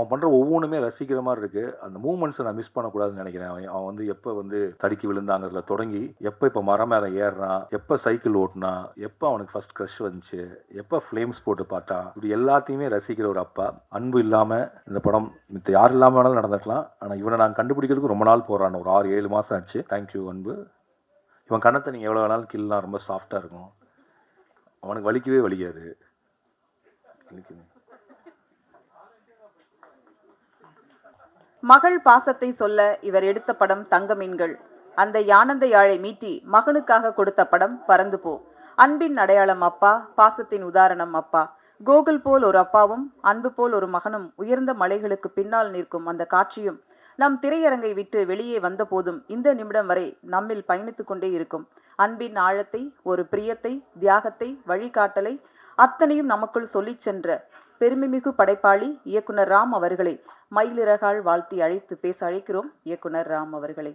அவன் பண்ணுற ஒவ்வொன்றுமே ரசிக்கிற மாதிரி இருக்குது அந்த மூமெண்ட்ஸை நான் மிஸ் பண்ணக்கூடாதுன்னு நினைக்கிறேன். அவன் அவன் வந்து எப்போ வந்து தடுக்கி விழுந்தாங்கிறதுல தொடங்கி எப்போ இப்போ மரம் மேலே ஏறுறான் எப்போ சைக்கிள் ஓட்டினா எப்போ அவனுக்கு ஃபர்ஸ்ட் க்ரஷ் வந்துச்சு எப்போ ஃப்ளேம்ஸ் போட்டு பார்த்தான் இப்படி எல்லாத்தையுமே ரசிக்கிற ஒரு அப்பா. அன்பு இல்லாமல் இந்த படம் மித்த யார் இல்லாமல் வேணாலும் நடந்திருக்கலாம். ஆனால் இவனை நான் கண்டுபிடிக்கிறதுக்கு ரொம்ப நாள் போகிறான் ஒரு ஆறு ஏழு மாதம் ஆச்சு. தேங்க்யூ அன்பு. இவன் கணத்தை நீங்கள் எவ்வளோ வேணாலும் கில்லாம் ரொம்ப சாஃப்டாக இருக்கும். அவனுக்கு வலிக்கவே வலிக்காது. வலிக்குது. மகள் பாசத்தை சொல்ல இவர் எடுத்த படம் தங்க மீன்கள் அந்த யானந்த யாழை மீட்டி மகனுக்காக கொடுத்த படம் பறந்து போ. அன்பின் அடையாளம் அப்பா பாசத்தின் உதாரணம் அப்பா. கோகுல் போல் ஒரு அப்பாவும் அன்பு போல் ஒரு மகனும் உயர்ந்த மலைகளுக்கு பின்னால் நிற்கும் அந்த காட்சியும் நம் திரையரங்கை விட்டு வெளியே வந்த போதும் இந்த நிமிடம் வரை நம்மில் பயணித்துக் கொண்டே இருக்கும். அன்பின் ஆழத்தை ஒரு பிரியத்தை தியாகத்தை வழிகாட்டலை அத்தனையும் நமக்குள் சொல்லிச் சென்ற பெருமைமிகு படைப்பாளி இயக்குனர் ராம் அவர்களை மயிலிறகால் வாழ்த்தி அழைத்து பேச அழைக்கிறோம். இயக்குனர் ராம் அவர்களை.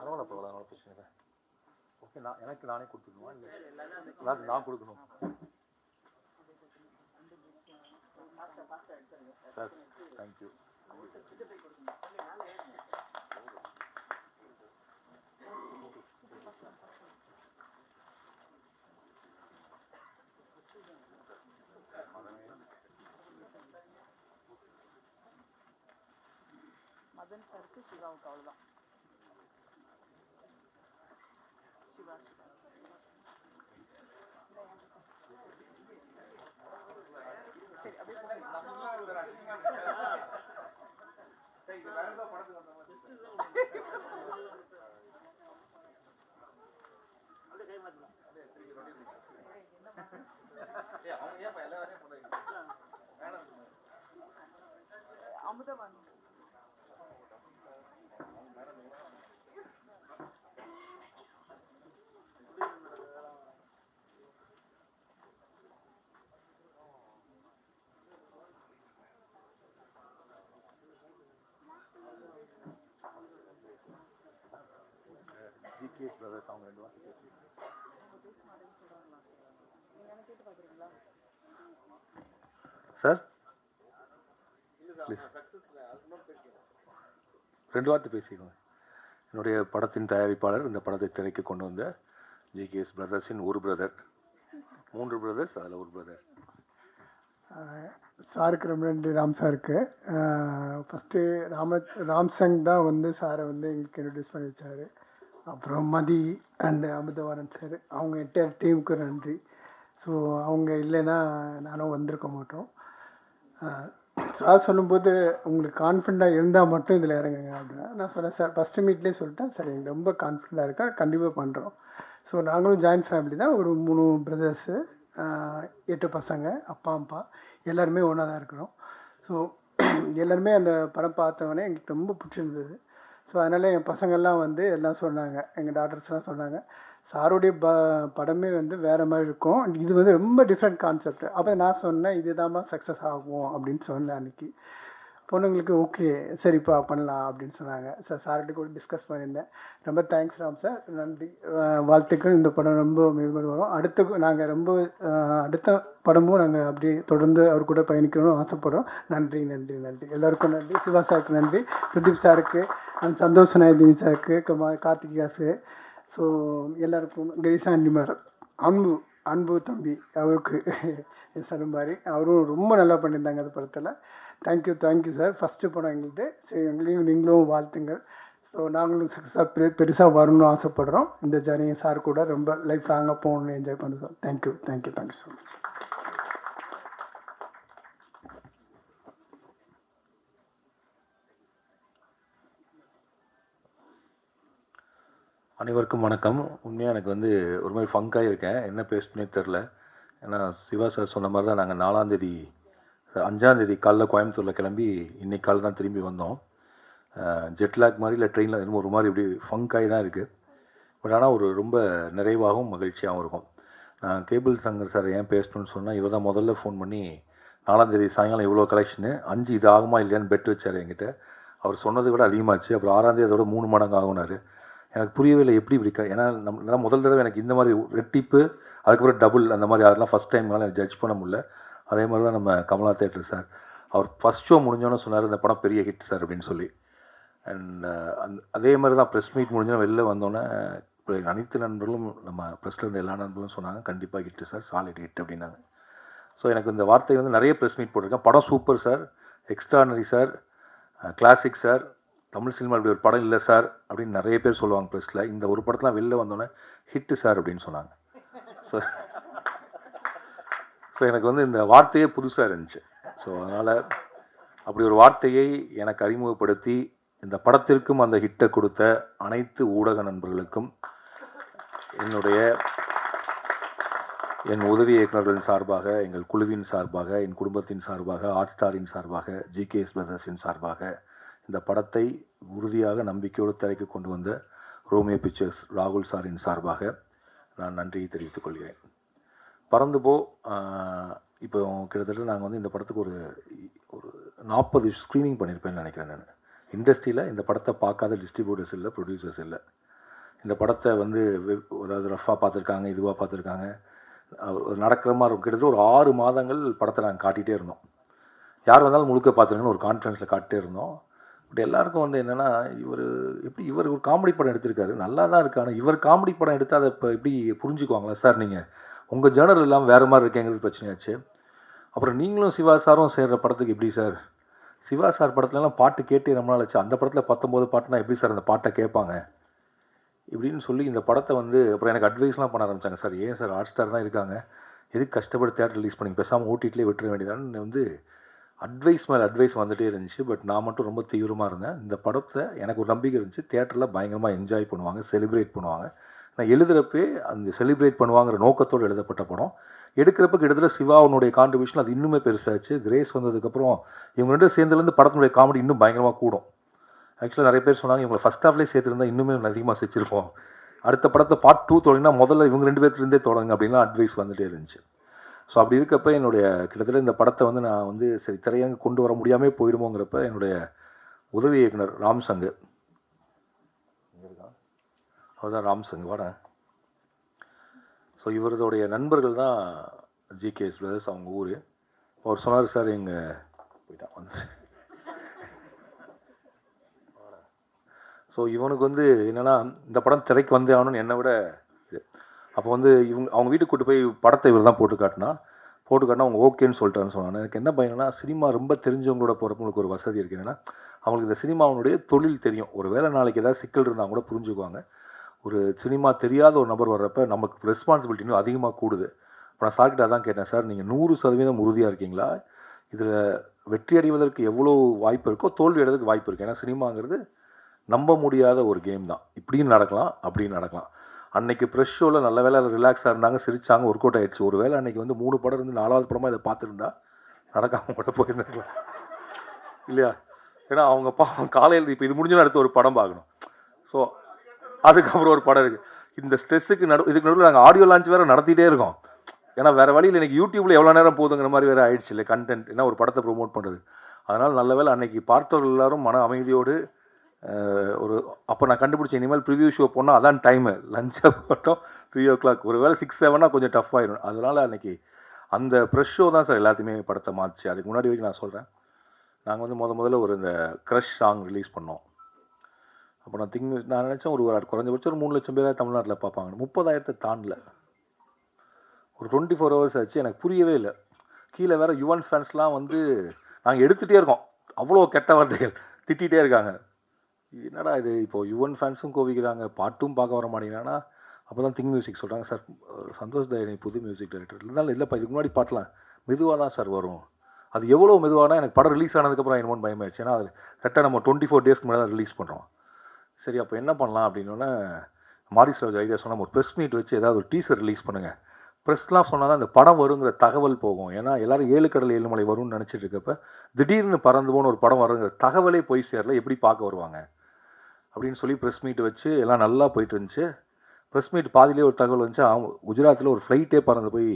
பரவாயில்ல பரவாயில்ல அதனால பிரச்சனை இல்லை. ஓகே நான் எனக்கு நானே கொடுத்துக்கணுமா? இல்லை நான் கொடுக்கணும். சார் தேங்க்யூ மதன் சாருக்கு சிவாவுக்கு அவ்வளோதான் சிவா சிவா. சரி அப்படியே ஜிகேஎஸ் பிரதர்ஸ் அவங்க ரெண்டு வார்த்தை பேசி சார்? ரெண்டு வார்த்தை பேசிக்கோங்க. என்னுடைய படத்தின் தயாரிப்பாளர் இந்த படத்தை திரைக்கு கொண்டு வந்த ஜிகேஎஸ் பிரதர்ஸின் ஒரு பிரதர். மூன்று பிரதர்ஸ் அதில் ஒரு பிரதர். சாருக்கு ரொம்ப நன்றி ராம் சாருக்கு. ஃபஸ்ட்டு ராம ராம்சங் தான் வந்து சாரை வந்து எங்களுக்கு இன்ட்ரடியூஸ் பண்ணி வச்சார். அப்புறம் மதி அண்டு அமிர்தவாரன் சார். அவங்க என்டையர் டீமுக்கு நன்றி. ஸோ அவங்க இல்லைன்னா நானும் வந்திருக்க மாட்டோம். சார் சொல்லும்போது உங்களுக்கு கான்ஃபிடண்ட்டாக இருந்தால் மட்டும் இதில் இறங்குங்க அப்படின்னா நான் சொன்னேன் சார் ஃபஸ்ட்டு மீட்லேயே சொல்லிட்டேன். சார் எனக்கு ரொம்ப கான்ஃபிடண்ட்டாக இருக்கா? கண்டிப்பாக பண்ணுறோம் ஸோ நாங்களும் ஜாயின்ட் ஃபேமிலி தான். ஒரு மூணு பிரதர்ஸு எட்டு பசங்க அப்பா அப்பா. எல்லாருமே ஒன்றா தான் இருக்கிறோம். ஸோ எல்லாருமே அந்த படம் பார்த்தவொடனே எங்களுக்கு ரொம்ப பிடிச்சிருந்தது. ஸோ அதனால் என் பசங்கள்லாம் வந்து எல்லாம் சொன்னாங்க. எங்கள் டாக்டர்ஸ்லாம் சொன்னாங்க. சாருடைய ப படமே வந்து வேறு மாதிரி இருக்கும். இது வந்து ரொம்ப டிஃப்ரெண்ட் கான்செப்ட் அப்போ நான் சொன்னேன் இதுதாம்மா சக்ஸஸ் ஆகும் அப்படின்னு சொன்னேன் அன்றைக்கி பொண்ணுங்களுக்கு ஓகே சரிப்பா பண்ணலாம் அப்படின்னு சொன்னாங்க. சார் சார்கிட்ட கூட டிஸ்கஸ் பண்ணியிருந்தேன். ரொம்ப தேங்க்ஸ் ராம் சார் நன்றி. வாழ்த்துக்கள். இந்த படம் ரொம்ப மேம்படு வரும். அடுத்த நாங்கள் ரொம்ப அடுத்த படமும் நாங்கள் அப்படியே தொடர்ந்து அவர் கூட பயணிக்கணும்னு ஆசைப்படுறோம். நன்றி நன்றி நன்றி. எல்லாருக்கும் நன்றி. சிவா சாருக்கு நன்றி. பிரதீப் சாருக்கு அண்ட் சந்தோஷ் நாயதினி சாருக்கு குமார் கார்த்திகாஸு ஸோ எல்லாருக்கும் கிரிசா அண்டிமார் அன்பு அன்பு தம்பி அவருக்கு சரும்பாரி அவரும் ரொம்ப நல்லா பண்ணியிருந்தாங்க அந்த படத்தில். தேங்க்யூ தேங்க்யூ சார் ஃபஸ்ட்டு படம் எங்கள்கிட்ட சரி எங்களையும் நீங்களும் வாழ்த்துங்கள். ஸோ நாங்களும் சக்ஸஸாக பெரு பெருசாக வரணும்னு ஆசைப்படுறோம். இந்த ஜர்னியை சார் கூட ரொம்ப லைஃப் லாங்காக போகணும்னு என்ஜாய் பண்ணுறோம். Thank you thank you thank you so much அனைவருக்கும் வணக்கம். உண்மையாக எனக்கு வந்து ஒரு மாதிரி ஃபங்காக இருக்கேன் என்ன பேசணுன்னே தெரில ஏன்னா சிவா சார் சொன்ன மாதிரி தான் நாங்கள் நாலாந்தேதி அஞ்சாந்தேதி காலைல கோயம்புத்தூரில் கிளம்பி இன்னைக்கு காலைல தான் திரும்பி வந்தோம். ஜெட்லாக் மாதிரி இல்லை ட்ரெயினில் இன்னும் ஒரு மாதிரி இப்படி ஃபங்காகி தான் இருக்குது பட் ஆனால் ஒரு ரொம்ப நிறைவாகவும் மகிழ்ச்சியாகவும் இருக்கும். நான் கேபிள் சங்கர் சார் ஏன் பேசணும்னு சொன்னால் இவர் தான் முதல்ல ஃபோன் பண்ணி நாலாந்தேதி சாயங்காலம் இவ்வளோ கலெக்ஷனு அஞ்சு இது ஆகுமா இல்லையான்னு பெட் வச்சார் என்கிட்ட. அவர் சொன்னதை விட அதிகமாச்சு. அப்புறம் ஆறாந்தேதி அதோட மூணு மடங்கு ஆகுனாரு. எனக்கு புரியவே இல்லை எப்படி இப்படி ஏன்னா நம்ம முதல் தடவை எனக்கு இந்த மாதிரி ரெட்டிப்பு அதுக்கப்புறம் டபுள் அந்த மாதிரி அதெல்லாம் ஃபஸ்ட் டைம்னால எனக்கு ஜட்ஜ் பண்ண முடியல. அதே மாதிரி தான் நம்ம கமலா தேட்டர் சார். அவர் ஃபஸ்ட் ஷோ முடிஞ்சோன்னு சொன்னார் இந்த படம் பெரிய ஹிட் சார் அப்படின்னு சொல்லி. அண்ட் அந்த அதே மாதிரி தான் ப்ரெஸ் மீட் முடிஞ்சோன்னு வெளில வந்தோன்னே இப்போ அனைத்து நண்பர்களும் நம்ம ப்ரெஸ்ஸில் இருந்த எல்லா நண்பர்களும் சொன்னாங்க கண்டிப்பாக ஹிட்டு சார் சாலிட் ஹிட் அப்படின்னாங்க. ஸோ எனக்கு இந்த வார்த்தை வந்து நிறைய ப்ரெஸ் மீட் போட்டிருக்கேன். படம் super sir extraordinary sir classic sir. Tamil cinema இப்படி ஒரு படம் இல்லை சார் அப்படின்னு நிறைய பேர் சொல்லுவாங்க ப்ரெஸ்ஸில் இந்த ஒரு படத்தெலாம் வெளில வந்தோடனே ஹிட்டு சார் அப்படின்னு சொன்னாங்க. ஸோ ஸோ எனக்கு வந்து இந்த வார்த்தையே புதுசாக இருந்துச்சு. ஸோ அதனால் அப்படி ஒரு வார்த்தையை எனக்கு அறிமுகப்படுத்தி இந்த படத்திற்கும் அந்த ஹிட்டை கொடுத்த அனைத்து ஊடக நண்பர்களுக்கும் என்னுடைய என் உதவி இயக்குநர்களின் சார்பாக எங்கள் குழுவின் சார்பாக என் குடும்பத்தின் சார்பாக ஹாட் ஸ்டாரின் சார்பாக ஜிகேஎஸ் பிரதர்ஸின் சார்பாக இந்த படத்தை உறுதியாக நம்பிக்கையோடு திரைக்கு கொண்டு வந்த ரோமியோ பிக்சர்ஸ் ராகுல் சாரின் சார்பாக நான் நன்றியை தெரிவித்துக் கொள்கிறேன். பறந்து போ இப்போ கிட்டத்தட்ட நாங்கள் வந்து இந்த படத்துக்கு ஒரு ஒரு நாற்பது ஸ்க்ரீனிங் பண்ணியிருப்பேன்னு நினைக்கிறேன் நான். இண்டஸ்ட்ரியில் இந்த படத்தை பார்க்காத டிஸ்ட்ரிபியூட்டர்ஸ் இல்லை ப்ரொடியூசர்ஸ் இல்லை. இந்த படத்தை வந்து அதாவது ரஃபாக பார்த்துருக்காங்க இதுவாக பார்த்துருக்காங்க. ஒரு நடக்கிற மாதிரி இருக்கும். கிட்டத்தட்ட ஒரு ஆறு மாதங்கள் படத்தை நாங்கள் காட்டிகிட்டே இருந்தோம். யார் வந்தாலும் முழுக்க பார்த்துருங்கன்னு ஒரு கான்ஃபிடன்ஸில் காட்டிட்டே இருந்தோம். பட் எல்லாருக்கும் வந்து என்னென்னா இவர் எப்படி இவர் ஒரு காமெடி படம் எடுத்திருக்காரு. நல்லா தான் இருக்கு. ஆனால் இவர் காமெடி படம் எடுத்தால் அதை இப்போ எப்படி புரிஞ்சுக்குவாங்களா? சார் நீங்கள் உங்கள் ஜேர்னல் இல்லாமல் வேறு மாதிரி இருக்கேங்கிறது பிரச்சனையாச்சு. அப்புறம் நீங்களும் சிவா சாரும் சேர்கிற படத்துக்கு எப்படி சார்? சிவா சார் படத்துலலாம் பாட்டு கேட்டு ரொம்ப நாள் ஆச்சு. அந்த படத்தில் பத்தொம்போது பாட்டுனா எப்படி சார் அந்த பாட்டை கேட்பாங்க? இப்படின்னு சொல்லி இந்த படத்தை வந்து அப்புறம் எனக்கு அட்வைஸ்லாம் பண்ண ஆரம்பிச்சாங்க சார். ஏன் சார் ஹாட் ஸ்டார் தான் இருக்காங்க. எதுக்கு கஷ்டப்பட்டு தேட்டர் ரிலீஸ் பண்ணி பேசாமல் ஓட்டிகிட்டே விட்டுற வேண்டியதான்னு வந்து அட்வைஸ் மேலே அட்வைஸ் வந்துகிட்டே இருந்துச்சு பட் நான் மட்டும் ரொம்ப தீவிரமாக இருந்தேன். இந்த படத்தை எனக்கு ஒரு நம்பிக்கை இருந்துச்சு. தேட்டரில் பயங்கரமாக என்ஜாய் பண்ணுவாங்க செலிப்ரேட் பண்ணுவாங்க. நான் எழுதுகிறப்பே அந்த செலிப்ரேட் பண்ணுவாங்கிற நோக்கத்தோடு எழுதப்பட்ட படம். எடுக்கிறப்ப கிட்டத்தட்ட சிவாவுனுடைய கான்ட்ரிபியூஷன் அது இன்னுமே பெருசாச்சு. கிரேஸ் வந்ததுக்கப்புறம் இவங்க ரெண்டு சேர்ந்துலேருந்து படத்தினுடைய காமெடி இன்னும் பயங்கரமாக கூடும். ஆக்சுவலாக நிறைய பேர் சொன்னாங்க இவங்களை ஃபஸ்ட் ஹாஃப்லேயே சேர்த்துருந்தா இன்னுமே அதிகமாக செஞ்சிருப்போம் அடுத்த படத்தை பார்ட் டூ தொடங்கினா முதல்ல இவங்க ரெண்டு பேர்த்துலேருந்தே தொடங்க அப்படின்லாம் அட்வைஸ் வந்துட்டே இருந்துச்சு. ஸோ அப்படி இருக்கப்ப என்னுடைய கிட்டத்தட்ட இந்த படத்தை வந்து நான் வந்து சரி திரையங்க கொண்டு வர முடியாமல் போயிடுமோங்கிறப்ப என்னுடைய உதவி இயக்குனர் ராம் சங்கு. அவர் தான் ராம் சங்கு வாடா. ஸோ இவரதுடைய நண்பர்கள் தான் ஜிகேஎஸ் பிரதர்ஸ் அவங்க ஊர். அவர் சொன்னார் சார் எங்கள் போயிட்டான் வந்து. ஸோ இவனுக்கு வந்து என்னென்னா இந்த படம் திரைக்கு வந்தே ஆகணும்னு என்னை விட அப்போ வந்து இவங்க அவங்க வீட்டுக்கு கூட்டு போய் படத்தை இவர் தான் போட்டு காட்டினா போட்டு காட்டினா அவங்க ஓகேன்னு சொல்லிட்டான்னு சொன்னாங்க. எனக்கு என்ன பயம்னா சினிமா ரொம்ப தெரிஞ்சவங்களோட போகிறவங்களுக்கு ஒரு வசதி இருக்குது என்னன்னா அவங்களுக்கு இந்த சினிமாவுடைய தொழில் தெரியும். ஒரு வேளை நாளைக்கு ஏதாவது சிக்கல் இருந்தால் கூட புரிஞ்சுக்குவாங்க. ஒரு சினிமா தெரியாத ஒரு நபர் வர்றப்ப நமக்கு ரெஸ்பான்சிபிலிட்டி இன்னும் அதிகமாக கூடுது. இப்போ நான் சார்கிட்ட அதான் கேட்டேன் சார் நீங்கள் நூறு சதவீதம் உறுதியாக இருக்கீங்களா? இதில் வெற்றி அடைவதற்கு எவ்வளோ வாய்ப்பு இருக்கோ தோல்வி அடைவதற்கு வாய்ப்பு இருக்குது ஏன்னா சினிமாங்கிறது நம்ப முடியாத ஒரு கேம் தான். இப்படியும் நடக்கலாம் அப்படியும் நடக்கலாம். அன்னைக்கு ப்ரெஷ் ஷோவில் நல்ல வேலை ரிலாக்ஸாக இருந்தாங்க சிரிச்சாங்க ஒர்க் அவுட் ஆயிடுச்சு. ஒரு வேளை அன்னைக்கு வந்து மூணு படம் இருந்து நாலாவது படமாக இதை பார்த்துருந்தா நடக்காம கூட போயிருந்துருக்கலாம். இல்லையா? ஏன்னா அவங்க பாவம் காலையில் இப்போ இது முடிஞ்சோன்னு அடுத்து ஒரு படம் பார்க்கணும். ஸோ அதுக்கப்புறம் ஒரு படம் இருக்குது இந்த ஸ்ட்ரெஸ்ஸுக்கு நடு இதுக்கு நடுவில் நாங்கள் ஆடியோ லான்ச் வேறு நடத்திட்டே இருக்கோம். ஏன்னா வேறு வழியில் எனக்கு யூடியூப்பில் எவ்வளோ நேரம் போதுங்கிற மாதிரி வேறு ஆயிடுச்சு இல்லை கண்டென்ட் என்ன ஒரு படத்தை ப்ரோமோட் பண்ணுறது அதனால் நல்ல வேளை அன்னைக்கு பார்த்தவர்கள் எல்லாரும் மன அமைதியோடு ஒரு அப்போ நான் கண்டுபிடிச்ச இனிமேல் ப்ரிவியூ ஷோ போனால் அதான் டைமு லஞ்சாக மட்டும் த்ரீ ஓ கிளாக் ஒரு வேளை சிக்ஸ் செவனாக கொஞ்சம் டஃப் ஆயிடும். அதனால் அன்னைக்கு அந்த ப்ரெஷ் ஷோ தான் சார் எல்லாத்தையுமே படத்தை மாற்றிச்சு அதுக்கு முன்னாடி வரைக்கும் நான் சொல்கிறேன் நாங்கள் வந்து முத முதல்ல ஒரு இந்த க்ரஷ் சாங் ரிலீஸ் பண்ணோம். அப்போ நான் திங்க் நான் நினச்சேன் ஒரு குறைஞ்சபட்சம் ஒரு மூணு லட்சம் பேர் தமிழ்நாட்டில் பார்ப்பாங்க. முப்பதாயிரத்தை தாண்டல. ஒரு டுவெண்ட்டி ஃபோர் ஹவர்ஸ் ஆச்சு. எனக்கு புரியவே இல்லை. கீழே வேறு யுவன் ஃபேன்ஸ்லாம் வந்து நாங்கள் எடுத்துகிட்டே இருக்கோம். அவ்வளோ கெட்ட வார்த்தைகள். திட்டிகிட்டே இருக்காங்க. என்னடா இது? இப்போ யுவன் ஃபேன்ஸும் கோவிக்கிறாங்க. பாட்டும் பார்க்க வர மாட்டேங்கிறாங்கன்னா அப்போ தான் திங் மியூசிக் சொல்கிறாங்க சார் சந்தோஷ் தயனி புது மியூசிக் டைரக்டர். இருந்தாலும் இல்லைப்பா இதுக்கு முன்னாடி பாட்டலாம் மெதுவாக தான் சார் வரும். அது எவ்வளோ மெதுவானா எனக்கு படம் ரிலீஸ் ஆனதுக்கப்புறம் என்னமோன்னு பயமாயிடுச்சு ஏன்னா அது கரெக்டாக நம்ம டுவெண்ட்டி ஃபோர் டேஸ்க்கு முன்னாடி தான் ரிலீஸ் பண்ணுறோம் சரி அப்போ என்ன பண்ணலாம் அப்படின்னோடனே மாரிஸ் ராஜ் ஐடியா சொன்னால் ஒரு ப்ரெஸ் மீட் வச்சு ஏதாவது ஒரு டீசர் ரிலீஸ் பண்ணுங்கள் ப்ரெஸ்லாம் சொன்னால் தான் இந்த படம் வருங்கிற தகவல் போகும். ஏன்னா எல்லோரும் ஏழு கடல் ஏழு மலை வரும்னு நினச்சிட்டு இருக்கப்ப திடீர்னு பறந்து போன ஒரு படம் வருங்கிற தகவலே போய் சேரல எப்படி பார்க்க வருவாங்க? அப்படின்னு சொல்லி ப்ரெஸ் மீட் வச்சு எல்லாம் நல்லா போயிட்டு இருந்துச்சு. ப்ரெஸ் மீட் பாதியிலே ஒரு தகவல் வந்துச்சு. அவங்க குஜராத்தில் ஒரு ஃப்ளைட்டே பறந்து போய்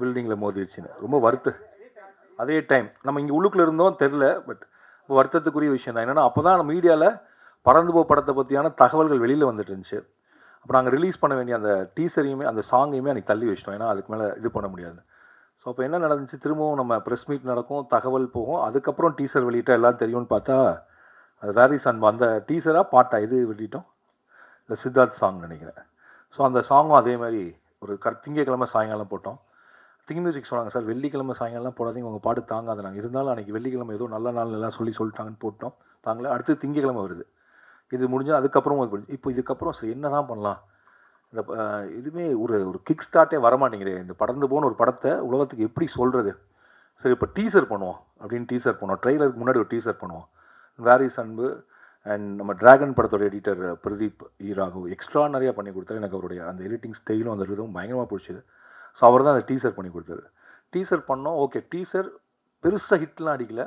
பில்டிங்கில் மோதிடுச்சுன்னு ரொம்ப வருத்த அதே டைம் நம்ம இங்கே உள்ளுக்குள்ள இருந்தோம் தெரில பட் வருத்தத்துக்குரிய விஷயம் தான். என்னென்னா அப்போ தான் மீடியாவில் பறந்து போ படத்தை பற்றியான தகவல்கள் வெளியில் வந்துட்டு இருந்துச்சு. அப்போ நாங்கள் ரிலீஸ் பண்ண வேண்டிய அந்த டீசரையுமே அந்த சாங்கையுமே அன்றைக்கி தள்ளி வச்சிட்டோம். ஏன்னா அதுக்கு மேலே இது பண்ண முடியாது ஸோ அப்போ என்ன நடந்துச்சு? திரும்பவும் நம்ம ப்ரெஸ் மீட் நடக்கும் தகவல் போகும். அதுக்கப்புறம் டீசர் வெளியிட்டால் எல்லாம் தெரியும்னு பார்த்தா அது வேரிஸ் அன்பா அந்த டீசராக பாட்டா இது வெளியிட்டோம் இந்த சித்தார்த் சாங் நினைக்கிறேன். ஸோ அந்த சாங்கும் அதே மாதிரி ஒரு க திங்கக்கிழமை சாயங்காலம் போட்டோம். திங் மியூசிக் சொன்னாங்க சார் வெள்ளிக்கிழமை சாயங்காலம் போடாதீங்க உங்கள் பாட்டு தாங்காது நாங்கள் இருந்தாலும் அன்றைக்கி வெள்ளிக்கிழமை ஏதோ நல்ல நாள் எல்லாம் சொல்லி சொல்லிட்டாங்கன்னு போட்டோம். தாங்களே அடுத்து திங்கக்கிழமை வருது. இது முடிஞ்சால் அதுக்கப்புறம் இது இப்போ இதுக்கப்புறம் சரி என்ன தான் பண்ணலாம்? இந்த இதுவுமே ஒரு ஒரு கிக் ஸ்டார்ட்டே வரமாட்டேங்குது. இந்த படந்து போன ஒரு படத்தை உலகத்துக்கு எப்படி சொல்கிறது சரி இப்போ டீசர் பண்ணுவோம் அப்படின்னு டீசர் பண்ணுவோம். ட்ரெய்லருக்கு முன்னாடி ஒரு டீசர் பண்ணுவோம். வேரிஸ் அன்பு அண்ட் நம்ம டிராகன் படத்தோட எடிட்டர் பிரதீப் ஈராகவ் எக்ஸ்ட்ரா நிறையா பண்ணி கொடுத்தாரு. எனக்கு அவருடைய அந்த எடிட்டிங் ஸ்டைலும் அந்த இதுவும் பயங்கரமாக பிடிச்சிது. ஸோ அவர் தான் அந்த டீசர் பண்ணி கொடுத்தாரு. டீசர் பண்ணோம். ஓகே டீசர் பெருசாக ஹிட்லாம் அடிக்கல.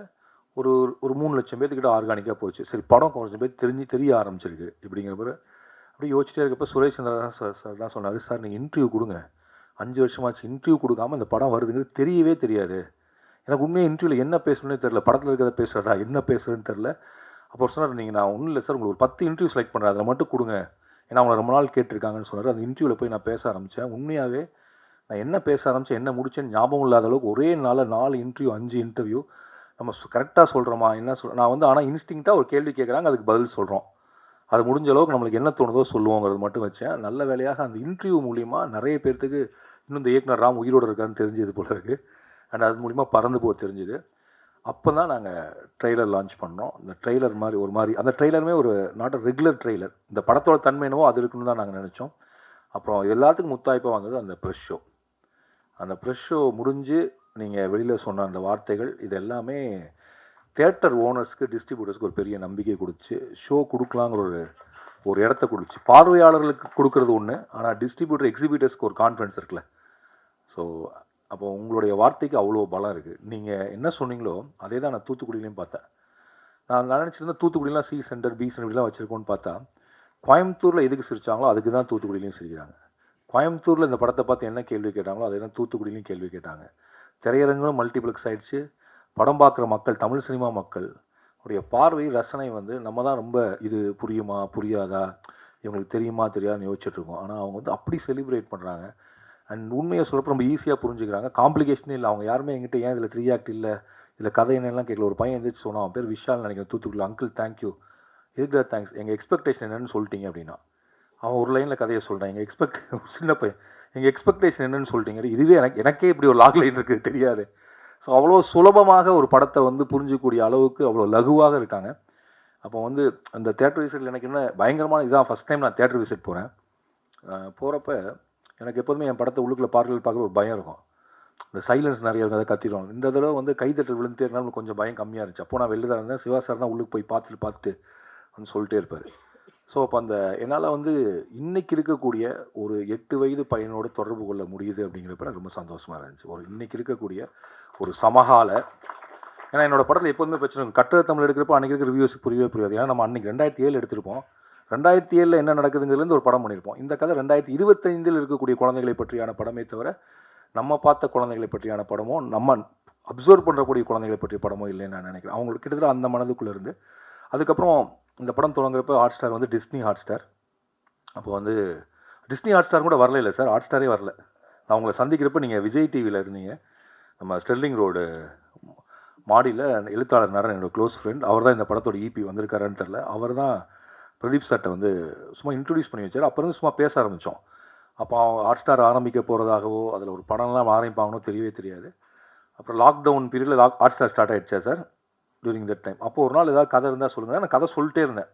ஒரு ஒரு மூணு லட்சம் பேர்த்துக்கிட்ட ஆர்கானிக்காக போச்சு. சரி படம் கொஞ்சம் பேர் தெரிஞ்சு தெரிய ஆரம்பிச்சிருக்கு இப்படிங்கிறப்ப அப்படியே யோசிச்சிட்டே இருக்கப்போ சுரேஷ் சந்திரா தான் சார் சார் தான் சொன்னார். சார் நீங்கள் இன்டர்வியூ கொடுங்க. அஞ்சு வருஷமாச்சு இன்டர்வியூ கொடுக்காம இந்த படம் வருதுங்கிறது தெரியவே தெரியாது. எனக்கு உண்மையாக இன்டர்வியூவில் என்ன பேசணும்னே தெரில படத்தில் இருக்கிறத பேசுகிறதா என்ன பேசுறதுன்னு தெரில அப்போ சொன்னார் நீங்கள் நான் ஒன்றும் இல்லை சார் உங்களுக்கு ஒரு பத்து இன்டர்வியூ செலக்ட் பண்ணுறேன் அதில் மட்டும் கொடுங்க. ஏன்னா அவங்க ரொம்ப நாள் கேட்டிருக்காங்கன்னு சொன்னார். அந்த இன்டர்வியூவில் போய் நான் பேச ஆரம்பித்தேன் உண்மையாகவே நான் என்ன பேச ஆரம்பித்தேன் என்ன முடிச்சேன்னு ஞாபகம் இல்லாத அளவுக்கு ஒரே நாளில் நாலு இன்டர்வியூ அஞ்சு இன்டர்வியூ நம்ம கரெக்டாக சொல்கிறோமா என்ன சொல் நான் வந்து ஆனால் இன்ஸ்டிங்க்டாக ஒரு கேள்வி கேட்குறாங்க அதுக்கு பதில் சொல்கிறோம் அது முடிஞ்ச அளவுக்கு நம்மளுக்கு என்ன தோணுதோ சொல்லுவோங்கிறது மட்டும் வச்சேன். நல்ல வேலையாக அந்த இன்டர்வியூ மூலிமா நிறைய பேர்த்துக்கு இன்னும் இந்த இயக்குனர் ராம் உயிரோடு இருக்கான்னு தெரிஞ்சது போல இருக்குது அண்ட் அது மூலிமா பறந்து போக தெரிஞ்சுது. அப்போ தான் நாங்கள் ட்ரெய்லர் லான்ச் பண்ணோம். இந்த ட்ரெய்லர் மாதிரி ஒரு மாதிரி அந்த ட்ரெய்லருமே ஒரு நாட் அ ரெகுலர் ட்ரெய்லர் இந்த படத்தோட தன்மை என்னவோ அது இருக்குன்னு தான் நாங்கள் நினச்சோம். அப்புறம் எல்லாத்துக்கும் முத்தாய்ப்பாக வந்தது அந்த ப்ரெஷ் ஷோ அந்த ப்ரெஷ் ஷோ முடிஞ்சு நீங்கள் வெளியில் சொன்ன அந்த வார்த்தைகள் இது எல்லாமே தேட்டர் ஓனர்ஸ்க்கு டிஸ்ட்ரிபியூட்டர்ஸ்க்கு ஒரு பெரிய நம்பிக்கை கொடுத்து ஷோ கொடுக்கலாங்கிற ஒரு ஒரு இடத்த கொடுத்து. பார்வையாளர்களுக்கு கொடுக்கறது ஒன்று ஆனால் டிஸ்ட்ரிபியூட்டர் எக்ஸிபியூட்டர்ஸ்க்கு ஒரு கான்ஃபிடன்ஸ் இருக்குல்ல. ஸோ அப்போ உங்களுடைய வார்த்தைக்கு அவ்வளோ பலம் இருக்குது நீங்கள் என்ன சொன்னீங்களோ அதே தான் நான் தூத்துக்குடியிலையும் பார்த்தேன். நான் நினச்சிருந்தேன் தூத்துக்குடிலாம் சி சென்டர் பி சென்டர்லாம் வச்சுருக்கோன்னு பார்த்தா கோயம்புத்தூரில் எதுக்கு சிரிச்சாங்களோ அதுக்கு தான் தூத்துக்குடியிலையும் சிரிக்கிறாங்க. கோயம்புத்தூரில் இந்த படத்தை பார்த்து என்ன கேள்வி கேட்டாங்களோ அதே தான் தூத்துக்குடியிலையும் கேள்வி கேட்டாங்க. திரையரங்களும் மல்டிப்ளெக்ஸ் ஆகிடுச்சு படம் பார்க்குற மக்கள் தமிழ் சினிமா மக்கள் உடைய பார்வை ரசனை வந்து நம்ம தான் ரொம்ப இது புரியுமா புரியாதா இவங்களுக்கு தெரியுமா தெரியாதுன்னு யோசிச்சுட்ருக்கோம் ஆனால் அவங்க வந்து அப்படி செலிப்ரேட் பண்ணுறாங்க அண்ட் உண்மையை சொல்கிறப்ப ரொம்ப ஈஸியாக புரிஞ்சுக்கிறாங்க. காம்ப்ளிகேஷனே இல்லை. அவங்க யாருமே எங்கிட்ட ஏன் இதில் த்ரீ ஆக்ட் இல்லை? இதில் கதை என்னெல்லாம் கேட்கல ஒரு பையன் எந்திரிச்சு சொன்னான். அவன் பேர் விஷால் நினைக்கிறேன். தூத்துக்குள்ள அங்கிள் தேங்க்யூ எதுக்கு தேங்க்ஸ் எங்கள் எக்ஸ்பெக்டேஷன் என்னென்னு சொல்லிட்டீங்க அப்படின்னா அவன் ஒரு லைனில் கதையை சொல்கிறான் எங்கள் எக்ஸ்பெக்ட் சின்ன பையன். எங்கள் எக்ஸ்பெக்டேஷன் என்னென்னு சொல்லிட்டீங்க இதுவே எனக்கு எனக்கே இப்படி ஒரு லாக் லைன் இருக்குது. தெரியாது. ஸோ அவ்வளோ சுலபமாக ஒரு படத்தை வந்து புரிஞ்சக்கூடிய அளவுக்கு அவ்வளோ லகுவாக இருக்காங்க. அப்போ வந்து அந்த தேட்டர் விசிட்டில் எனக்கு என்ன பயங்கரமான இதான் ஃபஸ்ட் டைம் நான் தேட்டர் விசிட் போகிறேன் போகிறப்ப எனக்கு எப்போதுமே என் படத்தை உள்ளுக்குள்ள பார்க்கல பார்க்குற ஒரு பயம் இருக்கும். இந்த சைலன்ஸ் நிறைய இருக்கும் அதை கத்திடுவாங்க இந்த தடவை வந்து கைத்தட்டல் விழுந்துட்டே இருந்தாலும் கொஞ்சம் பயம் கம்மியாக இருந்துச்சு. அப்போ நான் வெளில தான் இருந்தேன். சிவா சார் தான் உள்ளுக்கு போய் பார்த்துட்டு பார்த்துட்டு வந்து சொல்லிட்டே இருப்பார். ஸோ அப்போ அந்த என்னால் வந்து இன்றைக்கி இருக்கக்கூடிய ஒரு எட்டு வயது பையனோடு தொடர்பு கொள்ள முடியுது அப்படிங்கிறப்ப எனக்கு ரொம்ப சந்தோஷமாக இருந்துச்சு. ஒரு இன்றைக்கி இருக்கக்கூடிய ஒரு சமகால ஏன்னா என்னோடய படத்தில் எப்போதுமே பிரச்சனை கட்டுரை தமிழ் எடுக்கிறப்ப அன்றைக்கி இருக்கிற ரிவ்யூஸ் புரியவே புரியாது. ஏன்னா நம்ம அன்றைக்கி ரெண்டாயிரத்தி ஏழு எடுத்திருப்போம். ரெண்டாயிரத்தி ஏழில் என்ன நடக்குதுங்கிறதுலேருந்து ஒரு படம் பண்ணியிருப்போம். இந்த கதை ரெண்டாயிரத்தி இருபத்தைந்தில் இருக்கக்கூடிய குழந்தைகளை பற்றியான படமே தவிர நம்ம பார்த்த குழந்தைகளை பற்றியான படமோ நம்ம அப்சர்வ் பண்ணுறக்கூடிய குழந்தைகளை பற்றிய படமோ இல்லைன்னு நான் நினைக்கிறேன். அவங்களுக்கு கிட்டத்தட்ட அந்த மனதுக்குள்ளே இருந்து அதுக்கப்புறம் இந்த படம் தொடங்குறப்ப ஹாட் ஸ்டார் வந்து டிஸ்னி ஹாட் ஸ்டார் அப்போ வந்து டிஸ்னி ஹாட் ஸ்டார் கூட வரல இல்லை சார். ஹாட் ஸ்டாரே வரல. நான் உங்களை சந்திக்கிறப்ப நீங்கள் விஜய் டிவியில் இருந்தீங்க. நம்ம ஸ்டெர்லிங் ரோடு மாடியில் எழுத்தாளர் நரன் என்னோடய க்ளோஸ் ஃப்ரெண்ட் அவர் தான் இந்த படத்தோட இபி வந்திருக்காருன்னு தெரில அவர் தான் பிரதீப் சார்ட்டை வந்து சும்மா இன்ட்ரடியூஸ் பண்ணி வச்சார். அப்புறம் வந்து சும்மா பேச ஆரம்பித்தோம் அப்போ ஹாட் ஸ்டார் ஆரம்பிக்க போகிறதாகவோ அதில் ஒரு படம்லாம் ஆரம்பிப்பாங்கன்னோ தெரியவே தெரியாது. அப்புறம் லாக்டவுன் பீரியடில் லாக் ஹாட் ஸ்டார் ஸ்டார்ட் ஆகிடுச்சா சார் டியூரிங் தட் டைம் அப்போது ஒரு நாள் ஏதாவது கதை இருந்தால் சொல்லுங்கள் நான் கதை சொல்லிட்டே இருந்தேன்.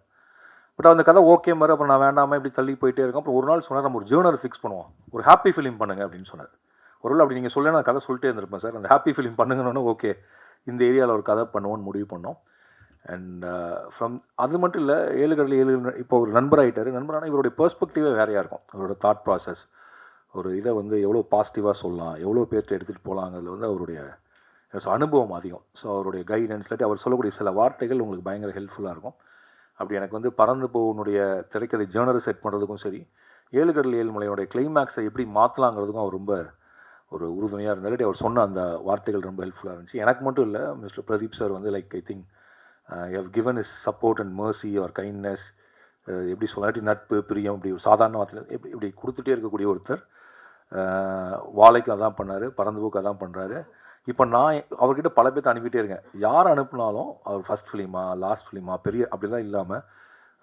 பட் அந்த கதை ஓகே மாதிரி அப்புறம் நான் வேண்டாமல் இப்படி தள்ளி போயிட்டே இருக்கேன். அப்புறம் ஒரு நாள் சொன்னார் நம்ம ஒரு ஜேர்னர் ஃபிக்ஸ் பண்ணுவோம். ஒரு ஹாப்பி ஃபிலிம் பண்ணுங்க அப்படின்னு சொன்னார். ஒரு நாள் அப்படி நீங்கள் சொல்ல நான் கதை சொல்லிட்டே இருந்திருப்பேன் சார் அந்த ஹாப்பி ஃபிலிம் பண்ணுங்கன்னு ஓகே இந்த ஏரியாவில் ஒரு கதை பண்ணுவோன்னு முடிவு பண்ணோம். அண்ட் ஃப்ரம் uh, அது மட்டும் இல்லை ஏழு கடல் ஏழு இப்போ ஒரு நண்பர் ஆகிட்டார் நண்பரான இவருடைய பெர்ஸ்பெக்டிவே வேறையாக இருக்கும் அவரோட தாட் ப்ராசஸ் ஒரு இதை வந்து எவ்வளோ பாசிட்டிவாக சொல்லலாம் எவ்வளோ பேர்கிட்ட எடுத்துகிட்டு போகலாங்கிறதுல வந்து அவருடைய அனுபவம் அதிகம். ஸோ அவருடைய கைடன்ஸ் இல்லாட்டி அவர் சொல்லக்கூடிய சில வார்த்தைகள் உங்களுக்கு பயங்கர ஹெல்ப்ஃபுல்லாக இருக்கும். அப்படி எனக்கு வந்து பறந்து போகனுடைய திரைக்கதை ஜேர்னரை செட் பண்ணுறதுக்கும் சரி ஏழு கடல் ஏழு மலையோடைய கிளைமேக்ஸை எப்படி மாற்றலாங்கிறதுக்கும் அவர் ரொம்ப ஒரு உறுதுணையாக இருந்தார். அவர் சொன்ன அந்த வார்த்தைகள் ரொம்ப ஹெல்ப்ஃபுல்லாக இருந்துச்சு. எனக்கு மட்டும் இல்லை மிஸ்டர் பிரதீப் சார் வந்து like I think how given is support and mercy or kindness எப்படி சொல்லாட்டி நட்பு பிரியம் இப்படி ஒரு சாதாரண வார்த்தையில் எப்படி இப்படி கொடுத்துட்டே இருக்கக்கூடிய ஒருத்தர் அஹ், வாழைக்கு அதான் பண்ணார் பறந்துபோக்கு அதான் பண்ணுறாரு இப்போ நான் அவர்கிட்ட பல பேர்த்த அனுப்பிட்டே இருக்கேன். யார் அனுப்புனாலும் அவர் ஃபர்ஸ்ட் ஃபிலிமா லாஸ்ட் ஃபிலிமா பெரிய அப்படிலாம் இல்லாமல்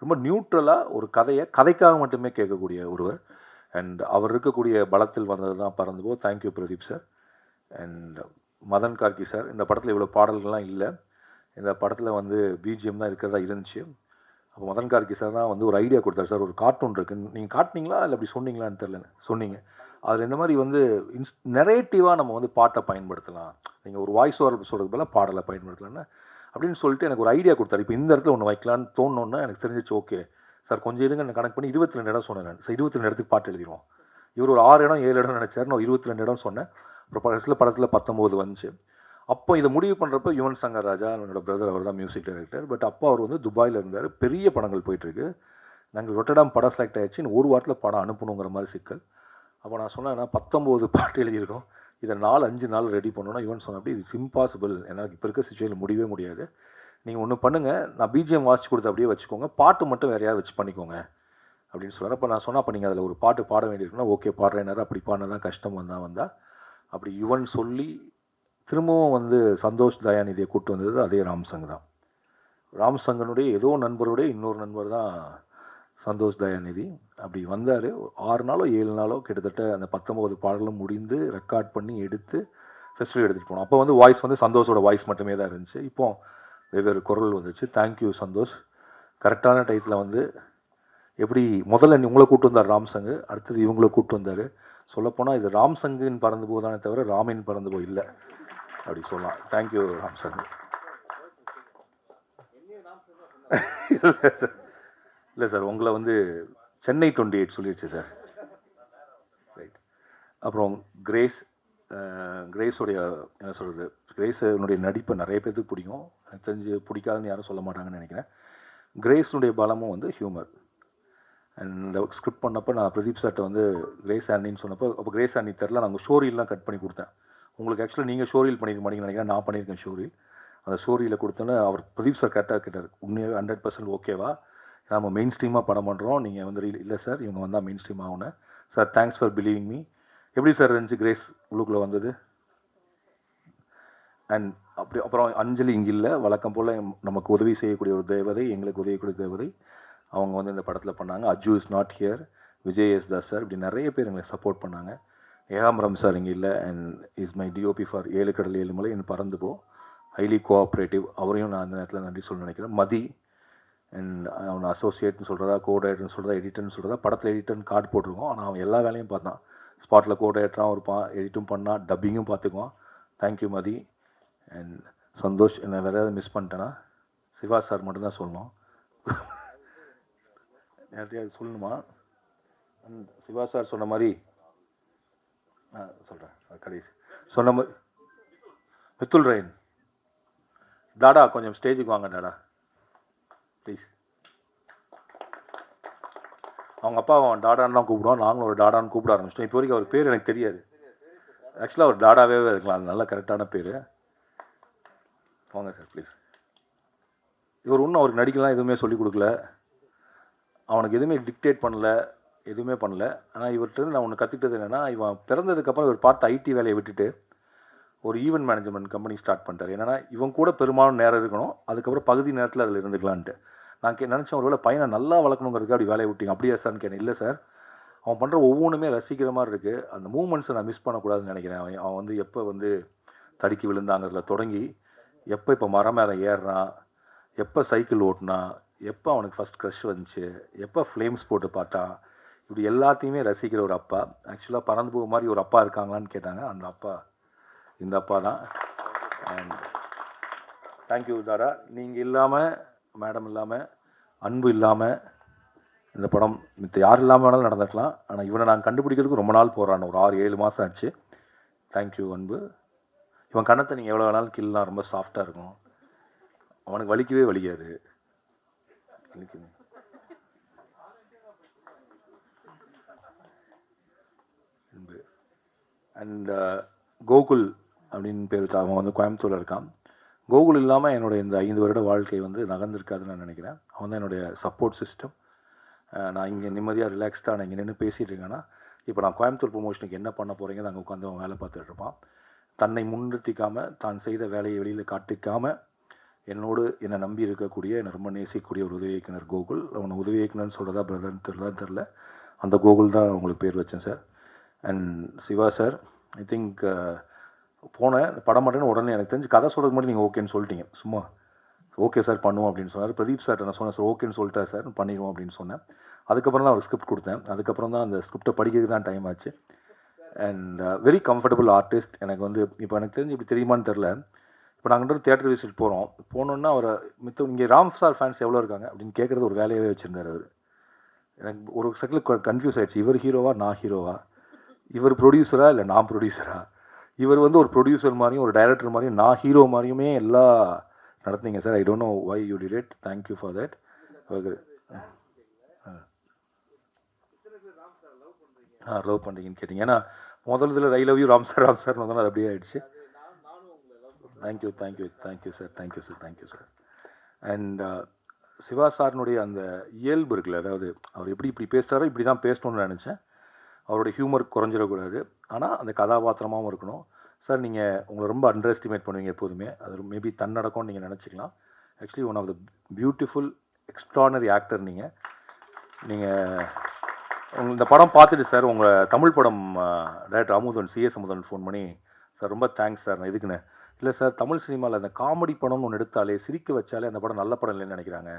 ரொம்ப நியூட்ரலாக ஒரு கதையை கதைக்காக மட்டுமே கேட்கக்கூடிய ஒருவர். அண்ட் அவர் இருக்கக்கூடிய பலத்தில் வந்தது தான் Parandhu Po thank you Pradeep sir and Madhan Karky sir இந்த படத்தில் இவ்வளோ பாடல்கள்லாம் இல்லை. இந்த படத்தில் வந்து பிஜிஎம் தான் இருக்கிறதா இருந்துச்சு. அப்போ மதன் கார்கி சார் தான் வந்து ஒரு ஐடியா கொடுத்தாரு சார் ஒரு கார்ட்டூன் இருக்குது நீங்கள் காட்டினீங்களா? இல்லை அப்படி சொன்னீங்களான்னு தெரில சொன்னீங்க. அதில் இந்த மாதிரி வந்து இன்ஸ் நெரேட்டிவாக நம்ம வந்து பாட்டை பயன்படுத்தலாம். நீங்கள் ஒரு வாய்ஸ் ஓவர் சொல்கிறது போல பாடலை பயன்படுத்தலாம்னா அப்படின்னு சொல்லிட்டு எனக்கு ஒரு ஐடியா கொடுத்தாரு. இப்போ இந்த இடத்துல ஒன்று வைக்கலான்னு தோணுன்னா எனக்கு தெரிஞ்சிச்சு ஓகே சார் கொஞ்சம் இருங்க நான் கணக்கு பண்ணி இருபத்தி ரெண்டு இடம் சொன்னேன் சார் இருபத்தி ரெண்டு இடத்துக்கு பாட்டு எழுதிடுவோம் இவர் ஒரு ஆறு இடம் ஏழு இடம் நினச்சார் நான் இருபத்தி ரெண்டு இடம் சொன்னேன். அப்புறம் படத்தில் படத்தில் பத்தொம்போது வந்துச்சு. அப்போ இதை முடிவு பண்ணுறப்ப யுவன் சங்கர் ராஜா என்னோட பிரதர் அவர் தான் மியூசிக் டைரக்டர் பட் அப்போ அவர் வந்து துபாயில் இருந்தார். பெரிய படங்கள் போயிட்டுருக்கு. நாங்கள் ரொட்டடாம் படம் செலக்ட் ஆகிடுச்சின்னு ஒரு வாரத்தில் படம் அனுப்பணுங்கிற மாதிரி சிக்கல். அப்போ நான் சொன்னேன் பத்தொம்போது பாட்டு எழுதியிருக்கோம். இதை நாலு அஞ்சு நாள் ரெடி பண்ணணும் யுவன் சொன்ன அப்படி இது இம்பாசிபிள் ஏன்னா இப்போ இருக்க சுச்சுவேஷன் முடியவே முடியாது. நீங்கள் ஒன்று பண்ணுங்கள் நான் பிஜிஎம் வாசிச்சு கொடுத்து அப்படியே வச்சுக்கோங்க. பாட்டு மட்டும் வேறு யாராவது வச்சு பண்ணிக்கோங்க. அப்படின்னு சொல்கிறார் அப்போ நான் சொன்னால் அப்போ நீங்கள் அதில் ஒரு பாட்டு பாட வேண்டியிருக்குன்னா ஓகே பாடுறேனாரு அப்படி பாடினதான் கஷ்டம் வந்தால் வந்தால் அப்படி யுவன் சொல்லி திரும்பவும் வந்து சந்தோஷ் தயாநிதியை கூட்டு வந்தது அதே ராம்சங் தான். ராம்சங்கனுடைய ஏதோ நண்பருடைய இன்னொரு நண்பர் தான் சந்தோஷ் தயாநிதி. அப்படி வந்தார். ஆறு நாளோ ஏழு நாளோ கிட்டத்தட்ட அந்த பத்தொம்போது பாடலும் முடிந்து ரெக்கார்ட் பண்ணி எடுத்து ஃபெஸ்டிவல் எடுத்துகிட்டு போனோம். அப்போ வந்து வாய்ஸ் வந்து சந்தோஷோட வாய்ஸ் மட்டுமே தான் இருந்துச்சு. இப்போ வெவ்வேறு குரல் வந்துச்சு. Thank you Santhosh. கரெக்டான டயத்தில் வந்து எப்படி முதல்ல நீ உங்களை கூட்டு வந்தார் ராம்சங்கு அடுத்தது இவங்களை கூப்பிட்டு வந்தார். சொல்லப்போனால் இது ராம்சங்கின் பறந்து போதானே தவிர ராமின் பறந்து போ இல்லை. அப்படி சொல்லலாம். தேங்க்யூ ராம்சங் இல்லை சார் இல்லை சார் உங்களை வந்து சென்னை டுவெண்ட்டி எயிட் சொல்லிடுச்சு சார் ரைட் அப்புறம் கிரேஸ் கிரேஸுடைய என்ன சொல்கிறது கிரேஸனுடைய நடிப்பை நிறைய பேர்த்துக்கு பிடிக்கும். எனக்கு தெரிஞ்சு பிடிக்காதுன்னு யாரும் சொல்ல மாட்டாங்கன்னு நினைக்கிறேன். கிரேஸுடைய பலமும் வந்து ஹியூமர் அண்ட் இந்த ஸ்கிரிப்ட் பண்ணப்போ நான் பிரதீப் சார்ட்ட வந்து கிரேஸ் ஆண்டின்னு சொன்னப்போ அப்போ கிரேஸ் ஆண்டி தெரில நாங்கள் ஸ்டோரியெலாம் கட் பண்ணி கொடுத்தேன். உங்களுக்கு ஆக்சுவலாக நீங்கள் ஷோரீல் பண்ணியிருக்க மாட்டீங்கன்னு நினைக்கிறேன். நான் பண்ணியிருக்கேன் ஷோரீல் அந்த ஷோரியில் கொடுத்தோன்னே அவர் பிரதீப் சார் கரெக்டாக கேட்டார். உண்மையாக ஹண்ட்ரட் பர்சன்ட் ஓகேவா நம்ம மெயின் ஸ்ட்ரீமாக படம் பண்ணுறோம் நீங்கள் வந்து ரீல் இல்லை சார் இவங்க வந்தால் மெயின் ஸ்ட்ரீம் ஆகணும் sir thanks for believing me எப்படி சார் இருந்துச்சு கிரேஸ் உள்ளுக்குள்ளே வந்தது? அண்ட் அப்படி அப்புறம் அஞ்சலி இங்கே இல்லை. வழக்கம் போல் நமக்கு உதவி செய்யக்கூடிய ஒரு தேவதை எங்களுக்கு உதவிக்கூடிய தேவதை. அவங்க வந்து இந்த படத்தில் பண்ணாங்க. Aju is not here Vijay S Das sir இப்படி நிறைய பேர் எங்களை சப்போர்ட் பண்ணாங்க. ஏகாம்பரம் சார் இங்கே இல்லை and is my DOP for Yezhu Kadal Yezhu மலை என் பறந்து போ. ஹைலி கோஆப்ரேட்டிவ் அவரையும் நான் அந்த நேரத்தில் நன்றி சொல்ல நினைக்கிறேன். மதி அண்ட் அவனை அசோசியேட்னு சொல்கிறதா கோடைரக்டர்னு சொல்கிறதா எடிட்டர்னு சொல்கிறதா படத்தில் எடிட்டர்னு கார்டு போட்டிருக்கோம். ஆனால் அவன் எல்லா வேலையும் பார்த்தான். ஸ்பாட்டில் கோடைரக்டராகவும் இருப்பான் எடிட்டும் பண்ணான் டப்பிங்கும் பார்த்துக்குவான். Thank you Mathi. And Santhosh என்னை வேறு ஏதாவது மிஸ் பண்ணிட்டேன்னா சிவா சார் மட்டும்தான் சொல்லணும். நேரடியாக சொல்லணுமா? அந்த சிவா சார் சொன்ன மாதிரி ஆ சொல்கிறேன் கடைசி. சொன்ன மாதிரி மித்துல் ரெயின் டாடா கொஞ்சம் ஸ்டேஜுக்கு வாங்க டாடா ப்ளீஸ் அவங்க அப்பா அவன் டாடான்னு தான் கூப்பிடுவான். நாங்களும் ஒரு டாடான்னு கூப்பிட ஆரம்பிச்சிட்டோம். இப்போ வரைக்கும் அவர் பேர் எனக்கு தெரியாது. ஆக்சுவலாக ஒரு டாடாவே இருக்கலாம். அது நல்ல கரெக்டான பேர். வாங்க சார் ப்ளீஸ் இவர் இன்னும் அவருக்கு நடிக்கலாம் எதுவுமே சொல்லிக் கொடுக்கல. அவனுக்கு எதுவுமே டிக்டேட் பண்ணல. எதுவுமே பண்ணல. ஆனால் இவர்கிட்ட நான் ஒன்று கற்றுக்கிட்டது என்னென்னா இவன் பிறந்ததுக்கப்புறம் இவர் பார்த்த ஐடி வேலையை விட்டுட்டு ஒரு ஈவெண்ட் மேனேஜ்மெண்ட் கம்பெனி ஸ்டார்ட் பண்ணிட்டார். என்னென்னா இவன் கூட பெரும்பாலும் நேரம் இருக்கணும். அதுக்கப்புறம் பகுதி நேரத்தில் அதில் இருந்துக்கலான்ட்டு. நான் கே நினச்சேன் ஒருவேளை பையனை நல்லா வளர்க்கணுங்கிறதுக்கு அப்படி வேலையை விட்டீங்க. அப்படியா சார்னு கேட்டேன். இல்லை சார். அவன் பண்ணுற ஒவ்வொன்றுமே ரசிக்கிற மாதிரி இருக்குது அந்த மூமெண்ட்ஸை நான் மிஸ் பண்ணக்கூடாதுன்னு நினைக்கிறேன். அவன் அவன் வந்து எப்போ வந்து தடுக்கி விழுந்தாங்கிறதுல தொடங்கி எப்போ இப்போ மரம் மேலே ஏறுறான் எப்போ சைக்கிள் ஓட்டினான் எப்போ அவனுக்கு ஃபஸ்ட் க்ரஷ் வந்துச்சு எப்போ ஃப்ளேம்ஸ் போட்டு பார்த்தான் இப்படி எல்லாத்தையுமே ரசிக்கிற ஒரு அப்பா. ஆக்சுவலாக பறந்து போக மாதிரி ஒரு அப்பா இருக்காங்களான்னு கேட்டாங்க. அந்த அப்பா இந்த அப்பா தான். And thank you Thara. நீங்கள் இல்லாமல் மேடம் இல்லாமல் அன்பு இல்லாமல் இந்த படம் மித்த யார் இல்லாமல் வேணாலும் நடந்துக்கலாம் ஆனால் இவனை நான் கண்டுபிடிக்கிறதுக்கு ரொம்ப நாள் போகிறான் ஒரு ஆறு ஏழு மாதம் ஆச்சு. தேங்க்யூ அன்பு. இவன் கண்ணத்தை நீங்கள் எவ்வளோ வேணாலும் கில்லாம் ரொம்ப சாஃப்டாக இருக்கும். அவனுக்கு வலிக்கவே வலிக்காது. வலிக்குது அன்பு அண்ட் கோகுல் uh, அப்படின்னு பேர் வச்சு அவன் வந்து கோயம்புத்தூரில் இருக்கான். கோகுல் இல்லாமல் என்னுடைய இந்த ஐந்து வருட வாழ்க்கை வந்து நகர்ந்திருக்காதுன்னு நான் நினைக்கிறேன். அவன் தான் என்னுடைய சப்போர்ட் சிஸ்டம் நான் இங்கே நிம்மதியாக ரிலாக்ஸ்டாக நான் இங்கே நின்று பேசிகிட்டு இருக்கேன்னா இப்போ நான் கோயம்புத்தூர் ப்ரொமோஷனுக்கு என்ன பண்ண போகிறீங்க அங்கே உட்காந்து அவன் வேலை பார்த்துட்டு இருப்பான். தன்னை முன்னிறுத்திக்காமல் தான் செய்த வேலையை வெளியில் காட்டிக்காமல் என்னோடு என்னை நம்பி இருக்கக்கூடிய என்னை ரொம்ப நேசிக்கக்கூடிய ஒரு உதவி இயக்குனர் கோகுல். அவனை உதவி இயக்குனர்னு சொல்கிறதா பிரதர்னு தெரில தெரில அந்த கோகுல் தான் உங்களுக்கு பேர் வச்சேன் sir. And Siva sir I think போனேன் படம் மாட்டேன்னு உடனே எனக்கு தெரிஞ்சு கதை சொல்கிறது மட்டும் நீங்கள் ஓகேன்னு சொல்லிட்டீங்க. சும்மா ஓகே சார் பண்ணுவோம் அப்படின்னு சொன்னார். பிரதீப் சார் நான் சொன்னேன் சார் ஓகேன்னு சொல்லிட்டார் சார் பண்ணிடுவோம் அப்படின்னு சொன்னேன். அதுக்கப்புறம் தான் ஒரு ஸ்கிரிப்ட் கொடுத்தேன். அதுக்கப்புறம் தான் அந்த ஸ்கிரிப்டை படிக்கிறதுக்கு தான் டைம் ஆச்சு. அண்ட் வெரி கம்ஃபர்டபுள் ஆர்டிஸ்ட் எனக்கு வந்து இப்போ எனக்கு தெரிஞ்சு இப்படி தெரியுமான்னு தெரில இப்போ நாங்கள் தேட்டர் விசிட் போகிறோம் போனோன்னா அவரை மித்த இங்கே ராம் சார் ஃபேன்ஸ் எவ்வளோ இருக்காங்க? அப்படின்னு கேட்குறது ஒரு வேலையாகவே வச்சுருந்தார் அவர். எனக்கு ஒரு செகண்டில் கன்ஃபியூஸ் ஆகிடுச்சு இவர் ஹீரோவா நான் ஹீரோவா இவர் ப்ரொடியூசரா இல்லை நான் ப்ரொடியூசரா இவர் வந்து ஒரு ப்ரொடியூசர் மாதிரியும் ஒரு டைரக்டர் மாதிரியும் நான் ஹீரோ மாதிரியுமே எல்லா நடத்துனீங்க sir. I don't know why you did it thank you for that ah. Love பண்ணுறீங்கன்னு கேட்டிங்க. ஏன்னா முதல் இதில் I love you Ram sir Ram sir வந்து அது அப்படியே ஆயிடுச்சு. Thank you thank you thank you sir thank you sir thank you sir and Siva சார்னுடைய அந்த இயல்பு இருக்குல்ல அதாவது அவர் எப்படி இப்படி பேசுகிறாரோ இப்படி தான் பேசணும்னு நினச்சேன். அவரோட ஹியூமர் குறைஞ்சிடக்கூடாது. ஆனால் அந்த கதாபாத்திரமாகவும் இருக்கணும். சார் நீங்கள் உங்களை ரொம்ப அண்டர் எஸ்டிமேட் பண்ணுவீங்க எப்போதுமே. அது மேபி தன்னடக்கம்னு நீங்கள் நினச்சிக்கலாம். Actually one of the beautiful extraordinary actor நீங்கள் நீங்கள் உங்கள் இந்த படம் பார்த்துட்டு சார் உங்கள் தமிழ் படம் director Amudhan CS Amudhan phone பண்ணி சார் ரொம்ப தேங்க்ஸ் சார் நான் எதுக்குன்னு? இல்லை சார் தமிழ் சினிமாவில் அந்த காமெடி படம்னு ஒன்று எடுத்தாலே சிரிக்க வச்சாலே அந்த படம் நல்ல படம் இல்லைன்னு நினைக்கிறாங்க.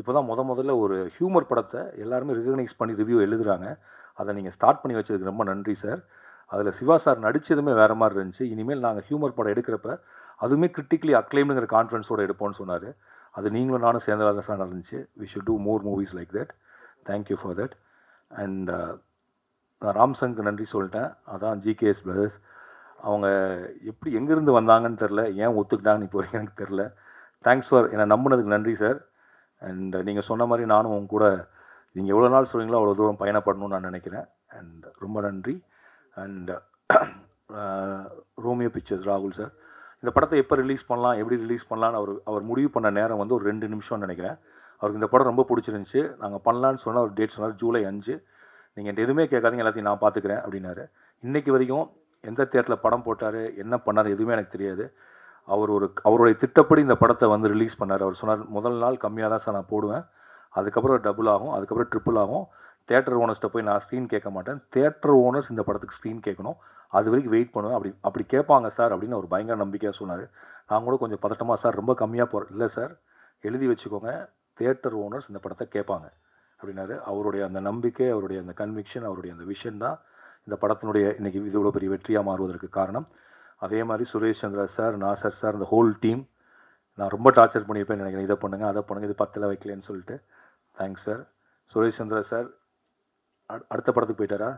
இப்போ தான் முத முதல்ல ஒரு ஹியூமர் படத்தை எல்லாருமே ரெகக்னைஸ் பண்ணி ரிவ்யூ எழுதுகிறாங்க அதை நீங்கள் ஸ்டார்ட் பண்ணி வச்சதுக்கு ரொம்ப நன்றி சார் அதில் சிவா சார் நடித்ததுமே வேறு மாதிரி இருந்துச்சு. இனிமேல் நாங்கள் ஹியூமர் படம் எடுக்கிறப்ப அதுவுமே கிரிட்டிக்கலி அக்ளைம்ங்கிற கான்ஃபிடன்ஸோடு எடுப்போம்னு சொன்னார். அது நீங்களும் நானும் சேர்ந்ததாக சார் நடந்துச்சு. We should do more movies like that thank you for that and நான் ராம்சங்க்கு நன்றி சொல்லிட்டேன். அதான் ஜிகேஎஸ் பிரதர்ஸ் அவங்க எப்படி எங்கேருந்து வந்தாங்கன்னு தெரில ஏன் ஒத்துக்கிட்டாங்கன்னு இப்போ வரைக்கும் எனக்கு தெரில தேங்க்ஸ் ஃபார் என்னை நம்பினதுக்கு நன்றி சார் அண்ட் நீங்கள் சொன்ன மாதிரி நானும் உங்க கூட நீங்கள் எவ்வளோ நாள் சொல்கிறீங்களோ அவ்வளோ தூரம் பயணப்படணும்னு நான் நினைக்கிறேன். அண்ட் ரொம்ப நன்றி. அண்ட் ரோமியோ பிக்சர்ஸ் ராகுல் சார் இந்த படத்தை எப்போ ரிலீஸ் பண்ணலாம் எப்படி ரிலீஸ் பண்ணலான்னு அவர் அவர் முடிவு பண்ண நேரம் வந்து ஒரு ரெண்டு நிமிஷம்னு நினைக்கிறேன். அவருக்கு இந்த படம் ரொம்ப பிடிச்சிருந்துச்சி. நாங்கள் பண்ணலான்னு சொன்னால் ஒரு டேட் சொன்னார் ஜூலை அஞ்சு. நீங்கள் என்கிட்ட எதுவுமே கேட்காதீங்க எல்லாத்தையும் நான் பார்த்துக்கிறேன் அப்படின்னாரு. இன்றைக்கி வரைக்கும் எந்த தேட்டரில் படம் போட்டார் என்ன பண்ணார் எதுவுமே எனக்கு தெரியாது. அவர் ஒரு அவருடைய திட்டப்படி இந்த படத்தை வந்து ரிலீஸ் பண்ணார். அவர் சொன்னார் முதல் நாள் கம்மியாக தான் சார் நான் போடுவேன். அதுக்கப்புறம் டபுள் ஆகும் அதுக்கப்புறம் ட்ரிப்புள் ஆகும். தேட்டர் ஓனர்ஸ்கிட்ட போய் நான் ஸ்க்ரீன் கேட்க மாட்டேன். தேட்டர் ஓனர்ஸ் இந்த படத்துக்கு ஸ்க்ரீன் கேட்கணும். அது வரைக்கும் வெயிட் பண்ணுவேன். அப்படி அப்படி கேட்பாங்க சார் அப்படின்னு ஒரு பயங்கர நம்பிக்கையாக சொன்னார். நான் கூட கொஞ்சம் பதட்டமாக சார் ரொம்ப கம்மியாக போகிறேன் இல்லை சார் எழுதி வச்சுக்கோங்க. தேட்டர் ஓனர்ஸ் இந்த படத்தை கேட்பாங்க அப்படின்னாரு. அவருடைய அந்த நம்பிக்கை அவருடைய அந்த கன்விக்ஷன் அவருடைய அந்த விஷன் தான் இந்த படத்தினுடைய இன்றைக்கி இது இவ்வளோ பெரிய வெற்றியாக மாறுவதற்கு காரணம். அதே மாதிரி சுரேஷ் சந்திரா சார் நாசர் சார் இந்த ஹோல் டீம் நான் ரொம்ப டார்ச்சர் பண்ணியிருப்பேன் நினைக்கிறேன். இதை பண்ணுங்க அதை பண்ணுங்கள் இது பத்தில் வைக்கலன்னு சொல்லிட்டு. Thanks sir Suresh Chandra sir அடு- அடுத்த படத்துக்கு போயிட்டாரா?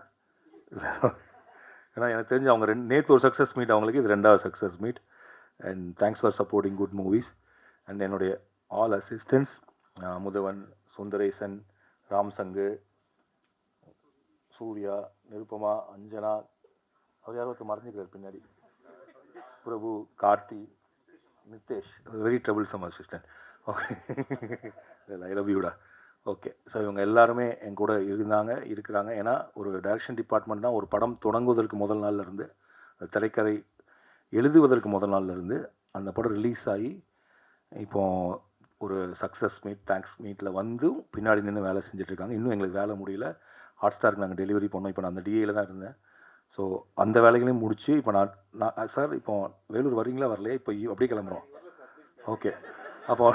ஏன்னா எனக்கு தெரிஞ்சு அவங்க ரெண்டு நேற்று ஒரு சக்ஸஸ் மீட் அவங்களுக்கு இது ரெண்டாவது success meet and thanks for supporting good movies and என்னுடைய ஆல் அசிஸ்டன்ஸ் முதவன் சுந்தரேசன் ராம்சங்கு சூர்யா நிருப்பமா அஞ்சனா அவர் யாரோ ஒருத்தர் மறைஞ்சிக்கிறார் பின்னாடி. Prabhu Karthi Nithesh. Very troublesome assistant okay I love யூடா okay. So இவங்க எல்லாருமே என் கூட இருந்தாங்க இருக்கிறாங்க. ஏன்னா ஒரு டைரக்ஷன் டிபார்ட்மெண்ட் தான். ஒரு படம் தொடங்குவதற்கு முதல் நாள்ல இருந்து திரைக்கதை எழுதுவதற்கு முதல் நாள்ல இருந்து அந்த படம் ரிலீஸ் ஆகி இப்போ ஒரு சக்ஸஸ் மீட் தேங்க்ஸ் மீட்டில் வந்து பின்னாடி நின்று வேலை செஞ்சுட்ருக்காங்க. இன்னும் எங்களுக்கு வேலை முடியல. ஹாட் ஸ்டாருக்கு நாங்கள் டெலிவரி பண்ணோம். இப்போ நான் அந்த டிஏயில் தான் இருந்தேன். ஸோ அந்த வேலைகளையும் முடிச்சு இப்போ நான் நான் சார் இப்போ வேலூர் வரீங்களா? வரலையா? இப்போ அப்படியே கிளம்புறோம். ஓகே. அப்போ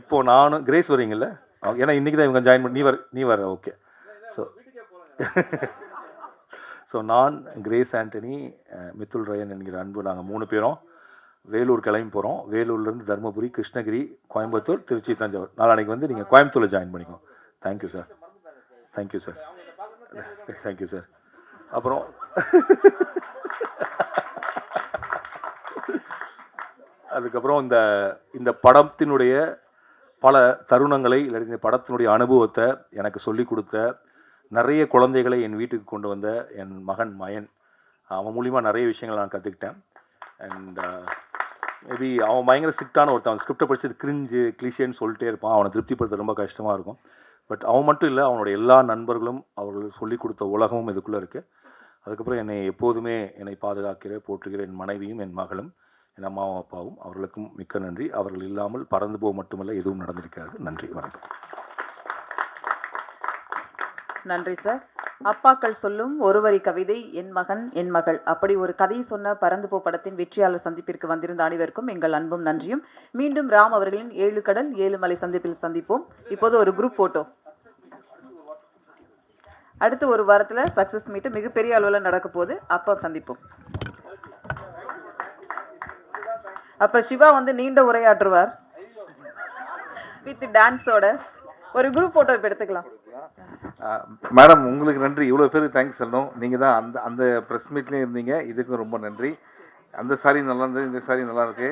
இப்போது நானும் கிரேஸ் வரீங்கல்ல? ஏன்னா இன்றைக்கி தான் இவங்க ஜாயின் பண்ணி நீ வர நீ வர ஓகே ஸோ ஸோ நான் கிரேஸ் ஆண்டனி மித்துல் ரயன் என்கிற அன்பு நாங்கள் மூணு பேரும் வேலூர் கிளம்பி போகிறோம் வேலூர்லேருந்து தருமபுரி கிருஷ்ணகிரி கோயம்புத்தூர் திருச்சி தஞ்சாவூர். நாளைக்கு வந்து நீங்கள் கோயம்புத்தூரில் ஜாயின் பண்ணிக்கோ thank you sir thank you sir thank you sir அப்புறம் அதுக்கப்புறம் இந்த இந்த படத்தினுடைய பல தருணங்களை இல்லை இந்த படத்தினுடைய அனுபவத்தை எனக்கு சொல்லி கொடுத்த நிறைய குழந்தைகளை என் வீட்டுக்கு கொண்டு வந்த என் மகன் மயன். அவன் மூலிமா நிறைய விஷயங்கள் நான் கற்றுக்கிட்டேன் அண்ட் மேபி uh, அவன் பயங்கர ஸ்ட்ரிக்டான ஒருத்தன். ஸ்கிரிப்டை படிச்சது கிரிஞ்சு கிளிஷேன்னு சொல்லிட்டே இருப்பான். அவனை திருப்திப்படுத்த ரொம்ப கஷ்டமாக இருக்கும். பட் அவன் மட்டும் இல்லை அவனோட எல்லா நண்பர்களும் அவர்கள் சொல்லிக் கொடுத்த உலகமும் இதுக்குள்ளே இருக்குது அதுக்கப்புறம் என்னை எப்போதுமே என்னை பாதுகாக்கிற போற்றுகிற என் மனைவியும் என் மகளும். என் அம்மாவும் அப்பாவும் அவர்களுக்கும் மிக்க நன்றி. அவர்கள் இல்லாமல் பறந்து போக மட்டுமல்ல எதுவும் நடந்திருக்காது. நன்றி வணக்கம். நன்றி சார் அப்பாக்கள் சொல்லும் ஒருவரி கவிதை என் மகன் என் மகள். அப்படி ஒரு கதை சொன்ன பறந்து போ படத்தின் வெற்றியாளர் சந்திப்பிற்கு வந்திருந்த அனைவருக்கும் எங்கள் அன்பும் நன்றியும். மீண்டும் ராம் அவர்களின் ஏழு கடல் ஏழு மலை சந்திப்பில் சந்திப்போம். இப்போது ஒரு குரூப் போட்டோ அடுத்து ஒரு வாரத்தில் சக்ஸஸ் மீட்டு மிகப்பெரிய அளவில் நடக்க போகுது. அப்போ சந்திப்போம். அப்ப சிவா வந்து நீண்ட உரையாற்றுவார். வித் டான்ஸோட ஒரு குரூப் போட்டோ இப்போ எடுத்துக்கலாம். மேடம் உங்களுக்கு நன்றி. இவ்வளோ பேருக்கு தேங்க்ஸ் சொல்லணும். நீங்கள் தான் அந்த அந்த ப்ரெஸ் மீட்லேயும் இருந்தீங்க. இதுக்கும் ரொம்ப நன்றி. அந்த சாரி நல்லா இருந்தது இந்த சாரி நல்லா இருக்கு.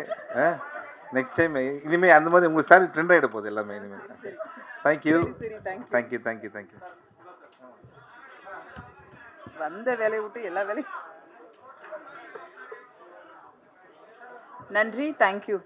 நெக்ஸ்ட் டைம் இனிமேல் அந்த மாதிரி உங்கள் சாரி ட்ரெண்ட் ஆகிட போகுது எல்லாமே இனிமேல் தேங்க்யூ தேங்க்யூ தேங்க்யூ தேங்க்யூ வந்த வேலையை விட்டு எல்லா வேலையும் நன்றி தேங்க்யூ